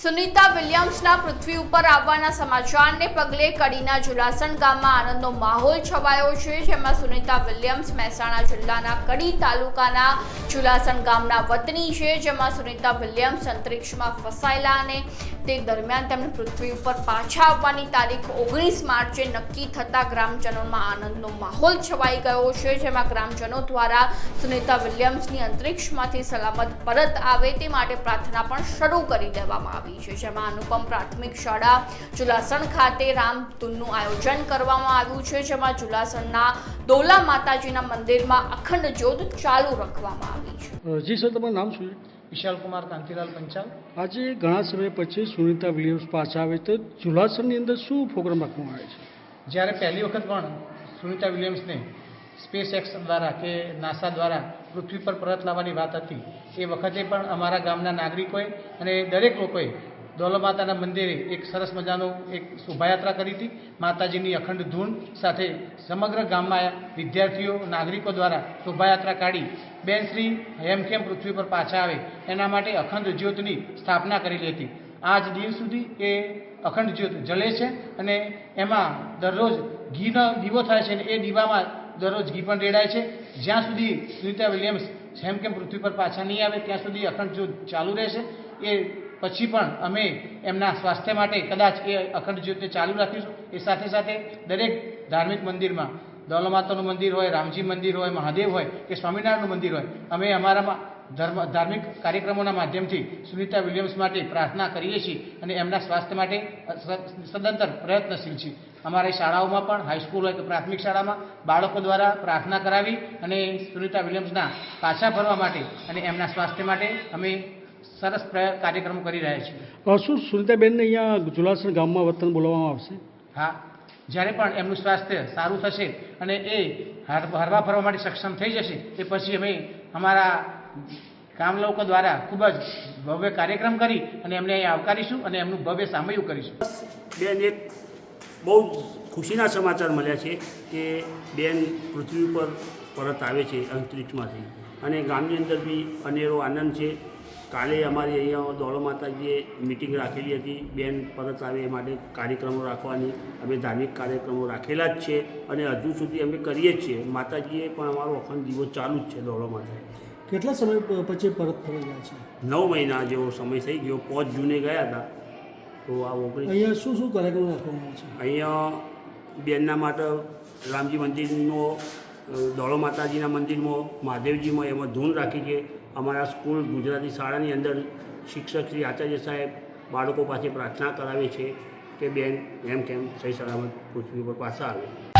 સુનિતા વિલિયમ્સના પૃથ્વી ઉપર આવવાના સમાચારને પગલે કડીના જુલાસણ ગામમાં આનંદનો માહોલ છવાયો છે, જેમાં સુનિતા વિલિયમ્સ મહેસાણા જિલ્લાના કડી તાલુકાના જુલાસણ ગામના વતની છે, જેમાં સુનિતા વિલિયમ્સ અંતરિક્ષમાં ફસાયેલા અને તે દરમિયાન તેમને પૃથ્વી ઉપર પાછા આવવાની તારીખ ઓગણીસ માર્ચે નક્કી થતાં ગ્રામજનોમાં આનંદનો માહોલ છવાઈ ગયો છે, જેમાં ગ્રામજનો દ્વારા સુનિતા વિલિયમ્સની અંતરિક્ષમાંથી સલામત પરત આવે તે માટે પ્રાર્થના પણ શરૂ કરી દેવામાં આવી છે. જેમાં અનુપમ પ્રાથમિક શાળા જુલાસણ ખાતે રામધૂનનું આયોજન કરવામાં આવ્યું છે. જેમાં જુલાસણના દોલા માતાજીના મંદિરમાં અખંડ જ્યોત ચાલુ રાખવામાં આવી છે. જી સર તમારું નામ શું વિશાલ કુમાર કાંતિલાલ પંચાલ. આજે ઘણા સમય પછી સુનિતા વિલિયમ્સ પાછા આવે તો જુલાસરની અંદર શું પ્રોગ્રામ રાખવામાં આવે છે? જ્યારે પહેલી વખત પણ સુનિતા વિલિયમ્સને સ્પેસ એક્સ દ્વારા કે નાસા દ્વારા પૃથ્વી પર પરત લાવવાની વાત હતી. એ વખતે પણ અમારા ગામના નાગરિકોએ અને દરેક લોકોએ દોલમાતાના મંદિરે એક સરસ મજાનો એક શોભાયાત્રા કરી હતી. માતાજીની અખંડ ધૂન સાથે સમગ્ર ગામમાં વિદ્યાર્થીઓ, નાગરિકો દ્વારા શોભાયાત્રા કાઢી બેન શ્રી હેમખેમ પૃથ્વી પર પાછા આવે, એના માટે અખંડ જ્યોતની સ્થાપના કરેલી હતી. આજ દિન સુધી એ અખંડ જ્યોત જલે છે અને એમાં દરરોજ ઘીનો દીવો થાય છે અને એ દીવામાં દરરોજ ઘી પણ રેડાય છે. જ્યાં સુધી સુનિતા વિલિયમ્સ જેમ કેમ પૃથ્વી પર પાછા નહીં આવે, ત્યાં સુધી અખંડ જ્યોત ચાલુ રહેશે. એ પછી પણ અમે એમના સ્વાસ્થ્ય માટે કદાચ એ અખંડ જ્યોતને ચાલુ રાખીશું. એ સાથે સાથે દરેક ધાર્મિક મંદિરમાં દોલમાતાનું મંદિર હોય, રામજી મંદિર હોય, મહાદેવ હોય, કે સ્વામિનારાયણનું મંદિર હોય, અમે અમારામાં ધર્મ, ધાર્મિક કાર્યક્રમોના માધ્યમથી સુનિતા વિલિયમ્સ માટે પ્રાર્થના કરીએ છીએ અને એમના સ્વાસ્થ્ય માટે સદંતર પ્રયત્નશીલ છીએ. અમારી શાળાઓમાં પણ હાઈસ્કૂલ હોય કે પ્રાથમિક શાળામાં બાળકો દ્વારા પ્રાર્થના કરાવી અને સુનિતા વિલિયમ્સના પાછા ફરવા માટે અને એમના સ્વાસ્થ્ય માટે અમે સરસ પ્રય- કાર્યક્રમો કરી રહ્યા છીએ. શું સુનિતાબેનને અહીંયા જુલાસણ ગામમાં વતન બોલાવવામાં આવશે? હા. જ્યારે પણ એમનું સ્વાસ્થ્ય સારું થશે અને એ હર- હરવા ફરવા માટે સક્ષમ થઈ જશે એ પછી અમે અમારા ગામ લોકો દ્વારા ખૂબ જ ભવ્ય કાર્યક્રમ કરી અને એમને અહીં આવકારીશું અને એમનું ભવ્ય સામયું કરીશું. બેન એક બહુ ખુશીના સમાચાર મળ્યા છે કે બેન પૃથ્વી ઉપર પરત આવે છે અંતરિક્ષમાંથી. અને ગામની અંદર બી અનેરો આનંદ છે. કાલે અમારી અહીંયા દોડો માતાજીએ મિટિંગ રાખેલી હતી. બેન પરત આવે એ માટે કાર્યક્રમો રાખવાની. અમે ધાર્મિક કાર્યક્રમો રાખેલા જ છે અને હજુ સુધી અમે કરીએ જ છીએ. માતાજીએ પણ અમારો અખંડ દીવો ચાલુ જ છે દોડો માતા કેટલા સમય પછી પરત ફરી ગયા છે? નવ મહિના જેવો સમય થઈ ગયો. પાંચ જૂને ગયા હતા. તો આ ઓગણીસ અહીંયા શું શું કાર્યક્રમ રાખવામાં છે? અહીંયા બેનના માટે રામજી મંદિરનો દોળો માતાજીના મંદિરમાં મહાદેવજીમાં એમાં ધૂન રાખી છે. અમારા સ્કૂલ ગુજરાતી શાળાની અંદર શિક્ષક શ્રી આચાર્ય સાહેબ બાળકો પાસે પ્રાર્થના કરાવે છે કે બેન એમ કેમ સહી સલામત પૃથ્વી પર પાછા આવે.